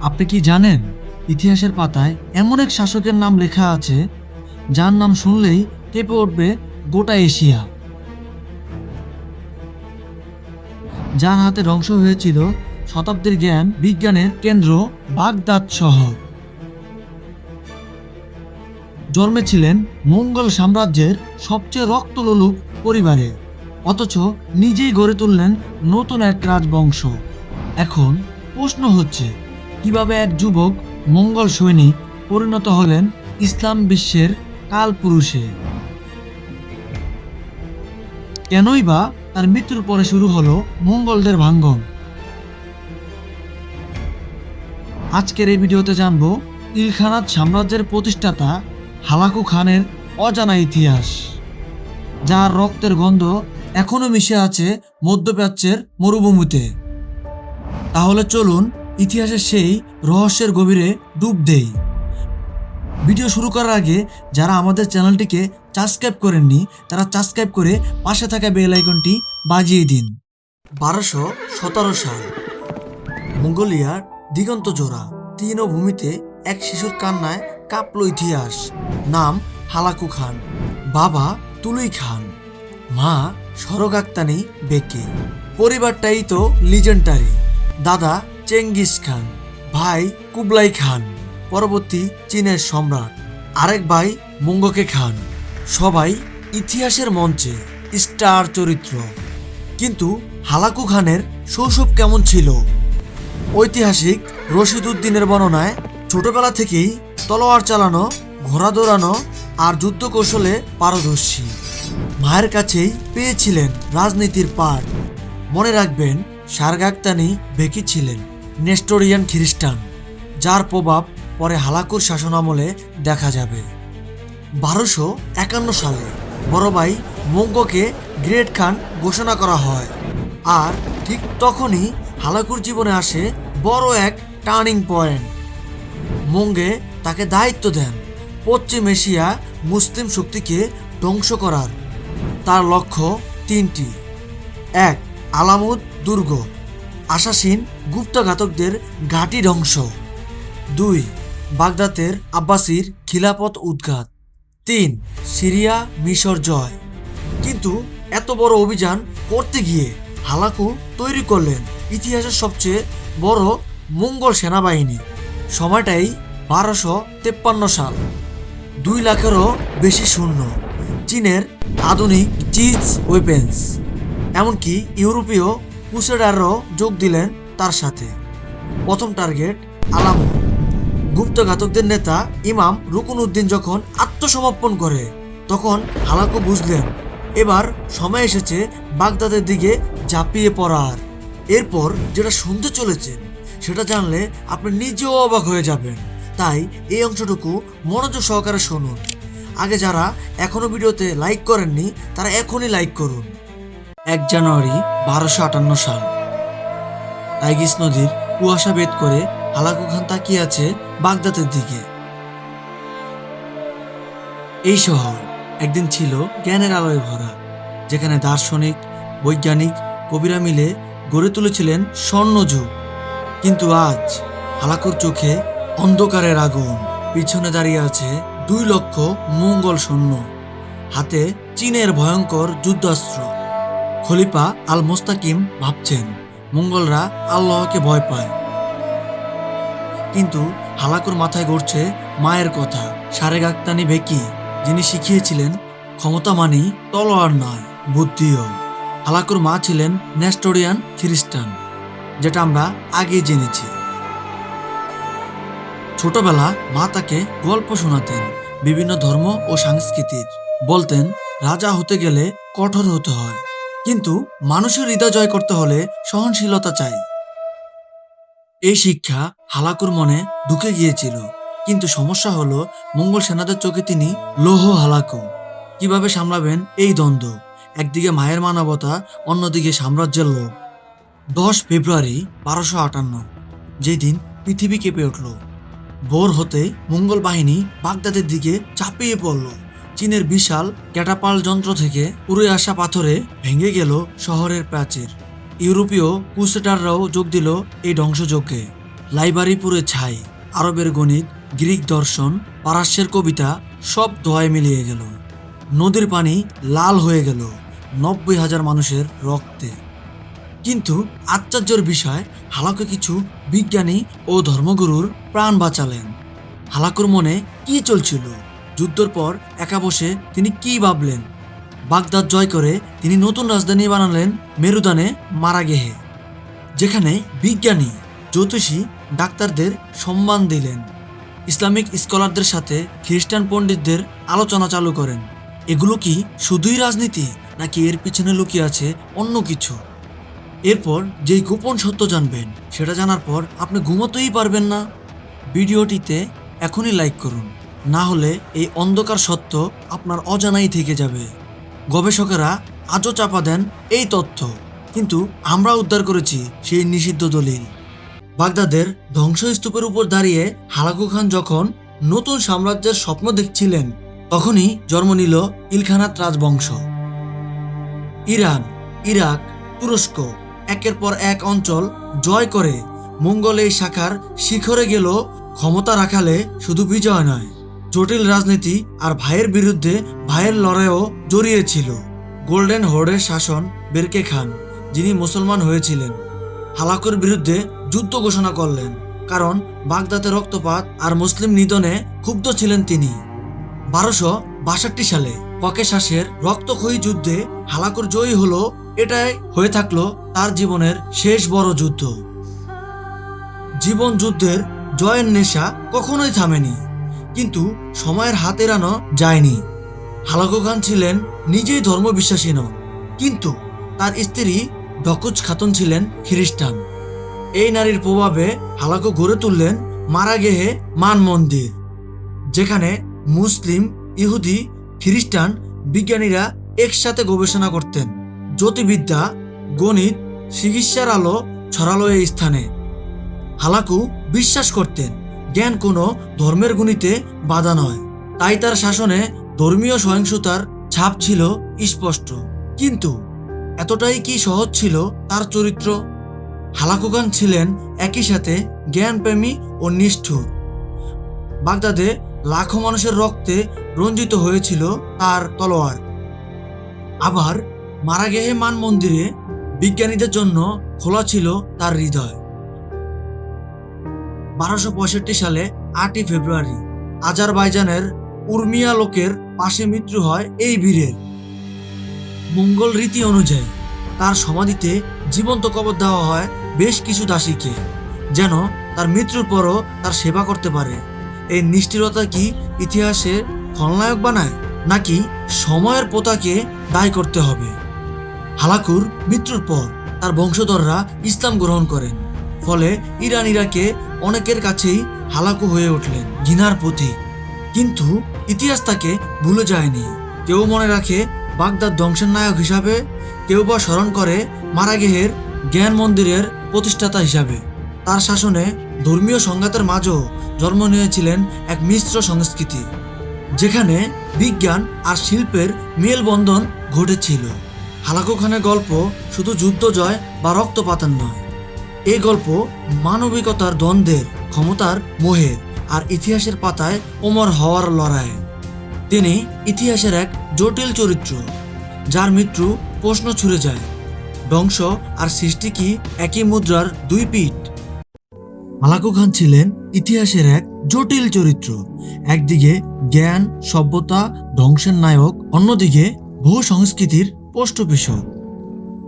আপনি কি জানেন, ইতিহাসের পাতায় এমন এক শাসকের নাম লেখা আছে, যার নাম শুনলেই কেঁপে উঠবে গোটা এশিয়া। যার হাতে ধ্বংস হয়েছিল শতাব্দীর জ্ঞান, বিজ্ঞানের কেন্দ্র বাগদাদ শহর। জন্মেছিলেন মঙ্গল সাম্রাজ্যের সবচেয়ে রক্তলোলুপ পরিবারে, অথচ নিজেই গড়ে তুললেন নতুন এক রাজবংশ। এখন প্রশ্ন হচ্ছে কীভাবে এক যুবক মঙ্গল সৈনিক পরিণত হলেন ইসলাম বিশ্বের কালপুরুষে কেনই বা তার মৃত্যুর পরে শুরু হলো মঙ্গলদের ভাঙ্গন? আজকের এই ভিডিওতে জানব ইলখানাত সাম্রাজ্যের প্রতিষ্ঠাতা হালাকু খানের অজানা ইতিহাস, যার রক্তের গন্ধ এখনও মিশে আছে মধ্যপ্রাচ্যের মরুভূমিতে। তাহলে চলুন ইতিহাসের সেই রহস্যের গভীরে ডুব দেই। ভিডিও শুরু করার আগে যারা আমাদের চ্যানেলটিকে সাবস্ক্রাইব করেননি, তারা সাবস্ক্রাইব করে পাশে থাকা বেল আইকনটি বাজিয়ে দিন। বারোশো সতেরো সাল, মঙ্গোলিয়ার দিগন্ত জোড়া তৃণভূমিতে এক শিশুর কান্নায় কাঁপল ইতিহাস, নাম হালাকু খান, বাবা তুলুই খান, মা সরগ আক্তানি বেকে। পরিবারটাই তো লিজেন্ডারি দাদা চেঙ্গিস খান, ভাই কুবলাই খান, পরবর্তী চীনের সম্রাট। আরেক ভাই মুঙ্গকে খান। সবাই ইতিহাসের মঞ্চে স্টার চরিত্র। কিন্তু হালাকু খানের শৈশব কেমন ছিল? ঐতিহাসিক রশিদ উদ্দিনের বর্ণনায় ছোটবেলা থেকেই তলোয়ার চালানো, ঘোড়া দৌড়ানো আর যুদ্ধ কৌশলে পারদর্শী। মায়ের কাছেই পেয়েছিলেন রাজনীতির পাঠ। মনে রাখবেন সারগাক্তানি বেকি ছিলেন। নেস্টোরিয়ান খ্রিস্টান, যার প্রভাব পরে হালাকুর শাসনামলে দেখা যাবে। বারোশো একান্ন সালে বড় ভাই মঙ্গকে গ্রেট খান ঘোষণা করা হয় আর ঠিক তখনই হালাকুর জীবনে আসে বড় এক টার্নিং পয়েন্ট। মঙ্গে তাকে দায়িত্ব দেন পশ্চিম এশিয়া মুসলিম শক্তিকে ধ্বংস করার। তার লক্ষ্য তিনটি। এক, আলামুদ দুর্গ আশাসীন গুপ্তঘাতকদের ঘাঁটি ধ্বংস দুই, বাগদাদের আব্বাসির খিলাপত উদ্ঘাত তিন, সিরিয়া মিশর জয়। কিন্তু এত বড় অভিযান করতে গিয়ে হালাকু তৈরি করলেন ইতিহাসের সবচেয়ে বড় মঙ্গল সেনাবাহিনী। সময়টাই বারোশো তেপ্পান্ন সাল। দুই লাখেরও বেশি শূন্য চীনের আধুনিক চিজ ওয়েপেন্স। এমনকি ইউরোপীয় ক্রুসেডাররাও যোগ দিলেন তার সাথে। প্রথম টার্গেট আলামুদ গুপ্তঘাতকদের নেতা ইমাম রুকুন উদ্দিন যখন আত্মসমর্পণ করে, তখন হালাকু বুঝলেন, এবার সময় এসেছে বাগদাদের দিকে ঝাঁপিয়ে পড়ার। এরপর যেটা শুনতে চলেছেন সেটা জানলে আপনি নিজেও অবাক হয়ে যাবেন। তাই এই অংশটুকু মনোযোগ সহকারে শুনুন। আগে যারা এখনও ভিডিওতে লাইক করেননি, তারা এখনই লাইক করুন। এক জানুয়ারি বারোশো আটান্ন সাল। টাইগিস নদীর কুয়াশা ভেদ করে হালাকু খান তাকিয়ে আছে বাগদাদের দিকে। এই শহর একদিন ছিল জ্ঞানের আলোয় ভরা, যেখানে দার্শনিক, বৈজ্ঞানিক, কবিরা মিলে গড়ে তুলেছিলেন স্বর্ণযুগ। কিন্তু আজ হালাকুর চোখে অন্ধকারের আগুন, পিছনে দাঁড়িয়ে আছে দুই লক্ষ মঙ্গল সৈন্য, হাতে চীনের ভয়ঙ্কর যুদ্ধাস্ত্র। খলিফা আল মোস্তাকিম ভাবছেন মঙ্গলরা আল্লাহকে ভয় পায়। কিন্তু হালাকুর মাথায় ঘুরছে মায়ের কথা। সারে গাক্তানি ভেকি যিনি শিখিয়েছিলেন ক্ষমতা মানি তলোয়ার নয়, বুদ্ধিও। হালাকুর মা ছিলেন নেস্টোরিয়ান খ্রিস্টান, যেটা আমরা আগেই জেনেছি। ছোটবেলা মা তাকে গল্প শোনাতেন, বিভিন্ন ধর্ম ও সংস্কৃতির। বলতেন, রাজা হতে গেলে কঠোর হতে হয় কিন্তু মানুষের হৃদয় জয় করতে হলে সহনশীলতা চাই। এই শিক্ষা হালাকুর মনে ঢুকে গিয়েছিল, কিন্তু সমস্যা হলো মঙ্গল সেনাদের চোখে তিনি লোহ হালাকু। কীভাবে সামলাবেন এই দ্বন্দ্ব? একদিকে মায়ের মানবতা, অন্যদিকে সাম্রাজ্যের লোভ। দশ ফেব্রুয়ারি বারোশো আটান্ন যেদিন পৃথিবী কেঁপে উঠল। ভোর হতে মঙ্গল বাহিনী বাগদাদের দিকে চাপিয়ে পড়ল। চীনের বিশাল ক্যাটাপাল যন্ত্র থেকে উড়ে আসা পাথরে ভেঙে গেল শহরের প্রাচীর। ইউরোপীয় কুসেটাররাও যোগ দিল এই ধ্বংসযজ্ঞে। লাইব্রেরি পুরে ছাই, আরবের গণিত, গ্রিক দর্শন, পারস্যের কবিতা সব দোয়ায় মিলিয়ে গেল। নদীর পানি লাল হয়ে গেল নব্বই হাজার মানুষের রক্তে। কিন্তু আশ্চর্যের বিষয়, হালাকু কিছু বিজ্ঞানী ও ধর্মগুরুর প্রাণ বাঁচালেন। হালাকুর মনে কি চলছিল? যুদ্ধর পর একা বসে তিনি কি ভাবলেন? বাগদাদ জয় করে তিনি নতুন রাজধানী বানালেন মেরুদানে মারাগেহে, যেখানে বিজ্ঞানী, জ্যোতিষী ডাক্তারদের সম্মান দিলেন। ইসলামিক স্কলারদের সাথে খ্রিস্টান পণ্ডিতদের আলোচনা চালু করেন। এগুলো কি শুধুই রাজনীতি, নাকি এর পিছনে লুকিয়ে আছে অন্য কিছু? এরপর যেই গোপন সত্য জানবেন, সেটা জানার পর আপনি ঘুমোতেই পারবেন না। ভিডিওটিতে এখনই লাইক করুন। না হলে এই অন্ধকার সত্য আপনার অজানাই থেকে যাবে। গবেষকেরা আজও চাপা দেন এই তথ্য, কিন্তু আমরা উদ্ধার করেছি সেই নিষিদ্ধ দলিল। বাগদাদের ধ্বংসস্তূপের উপর দাঁড়িয়ে হালাকু খান যখন নতুন সাম্রাজ্যের স্বপ্ন দেখছিলেন, তখনই জন্ম নিল ইলখানাত রাজবংশ। ইরান, ইরাক, তুরস্ক একের পর এক অঞ্চল জয় করে মঙ্গল এই শাখার শিখরে গেল ক্ষমতা রাখালে শুধু বিজয় নয়। জটিল রাজনীতি আর ভাইয়ের বিরুদ্ধে ভাইয়ের লড়াইও জড়িয়েছিল। গোল্ডেন হোর্ডের শাসন বেরকে খান, যিনি মুসলমান হয়েছিলেন। হালাকুর বিরুদ্ধে যুদ্ধ ঘোষণা করলেন, কারণ বাগদাতে রক্তপাত আর মুসলিম নিধনে ক্ষুব্ধ ছিলেন তিনি। বারোশো বাষট্টি সালে ককেশাসের রক্তক্ষয়ী যুদ্ধে হালাকুর জয়ী হলো, এটাই হয়ে থাকল তার জীবনের শেষ বড় যুদ্ধ। জীবন যুদ্ধের জয়ের নেশা কখনোই থামেনি। কিন্তু সময়ের হাত এড়ানো যায়নি। হালাকু খান ছিলেন নিজেই ধর্মবিশ্বাসী নন কিন্তু তার স্ত্রী ডকুজ খাতুন ছিলেন খ্রিস্টান। এই নারীর প্রভাবে হালাকু গড়ে তুললেন মারা গেহে মান মন্দির, যেখানে মুসলিম, ইহুদি, খ্রিস্টান বিজ্ঞানীরা একসাথে গবেষণা করতেন। জ্যোতির্বিদ্যা, গণিত, চিকিৎসার আলো ছড়ালো এই স্থানে। হালাকু বিশ্বাস করতেন জ্ঞান কোনো ধর্মের গুণিতে বাধা নয়। তাই তার শাসনে ধর্মীয় সহিংসতার ছাপ ছিল স্পষ্ট। কিন্তু এতটাই কি সহজ ছিল তার চরিত্র? হালাকুকান ছিলেন একই সাথে জ্ঞানপ্রেমী ও নিষ্ঠুর। বাগদাদে লাখো মানুষের রক্তে রঞ্জিত হয়েছিল তার তলোয়ার। আবার মারাগেহে মান মন্দিরে বিজ্ঞানীদের জন্য খোলা ছিল তার হৃদয়। বারোশো সালে আটই ফেব্রুয়ারি আজারবাইজানের উর্মিয়া লোকের পাশে মৃত্যু হয় এই বীরের। মঙ্গল রীতি অনুযায়ী তার সমাধিতে জীবন্ত কবর দেওয়া হয় বেশ কিছু দাসীকে, যেন তার মৃত্যুর পরও তার সেবা করতে পারে। এই নিষ্ঠুরতা কি ইতিহাসের খলনায়ক বানায়, নাকি সময়ের পোতাকে দায় করতে হবে? হালাকুর মৃত্যুর পর তার বংশধররা ইসলাম গ্রহণ করেন, ফলে ইরান ইরাকে অনেকের কাছেই হালাকু হয়ে উঠলেন ঘৃণার প্রতীক কিন্তু ইতিহাস তাকে ভুলে যায়নি। কেউ মনে রাখে বাগদাদ ধ্বংসের নায়ক হিসাবে, কেউ বা স্মরণ করে মারাগেহের জ্ঞান মন্দিরের প্রতিষ্ঠাতা হিসাবে। তার শাসনে ধর্মীয় সংঘাতের মাঝেও জন্ম নিয়েছিলেন এক মিশ্র সংস্কৃতি, যেখানে বিজ্ঞান আর শিল্পের মেলবন্ধন ঘটেছিল। হালাকু খানের গল্প শুধু যুদ্ধ জয় বা রক্তপাতের নয় এই গল্প মানবিকতার দ্বন্দ্বের ক্ষমতার মোহের আর ইতিহাসের পাতায় ওমর হওয়ার লড়াই তিনি ইতিহাসের এক জটিল চরিত্র, যার মৃত্যু প্রশ্ন ছুড়ে যায়। ধ্বংস আর সৃষ্টি কি একই মুদ্রার দুই পিঠ? মালাকু খান ছিলেন ইতিহাসের এক জটিল চরিত্র। একদিকে জ্ঞান, সভ্যতা, ধ্বংসের নায়ক, অন্যদিকে বহু সংস্কৃতির পৃষ্ঠপোষক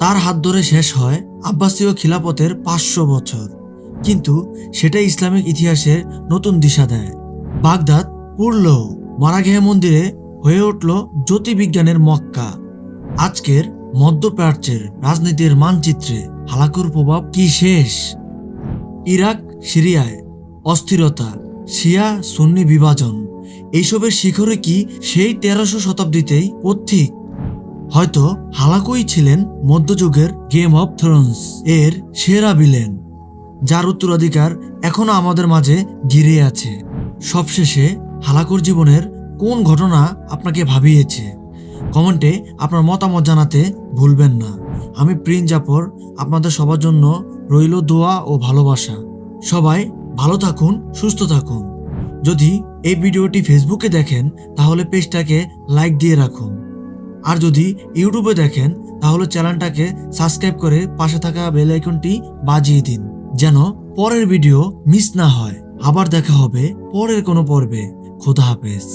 তার হাত ধরে শেষ হয় আব্বাসীয় খিলাপতের পাঁচশো বছর। কিন্তু সেটাই ইসলামিক ইতিহাসের নতুন দিশা দেয়। বাগদাদ পুরল মারাঘেহ মন্দিরে হয়ে উঠল জ্যোতির্বিজ্ঞানের মক্কা। আজকের মধ্যপ্রাচ্যের রাজনীতির মানচিত্রে হালাকুর প্রভাব কি শেষ? ইরাক, সিরিয়ায় অস্থিরতা, শিয়া, সুন্নি বিভাজন, এইসবের শিখরে কি সেই তেরোশো শতাব্দীতেই পথিক? হয়তো হালাকুই ছিলেন মধ্যযুগের গেম অফ থ্রোনস এর সেরা বিলেন যার উত্তরাধিকার এখনও আমাদের মাঝে ঘিরে আছে। সবশেষে হালাকুর জীবনের কোন ঘটনা আপনাকে ভাবিয়েছে? কমেন্টে আপনার মতামত জানাতে ভুলবেন না। আমি প্রিন্স জাফর, আপনাদের সবার জন্য রইল দোয়া ও ভালোবাসা। সবাই ভালো থাকুন, সুস্থ থাকুন। যদি এই ভিডিওটি ফেসবুকে দেখেন, তাহলে পেজটাকে লাইক দিয়ে রাখুন। আর যদি ইউটিউবে দেখেন, তাহলে চ্যানেলটাকে সাবস্ক্রাইব করে পাশে থাকা বেল আইকনটি বাজিয়ে দিন, যেন পরের ভিডিও মিস না হয়। আবার দেখা হবে পরের কোনো পর্বে। খোদা হাফেজ।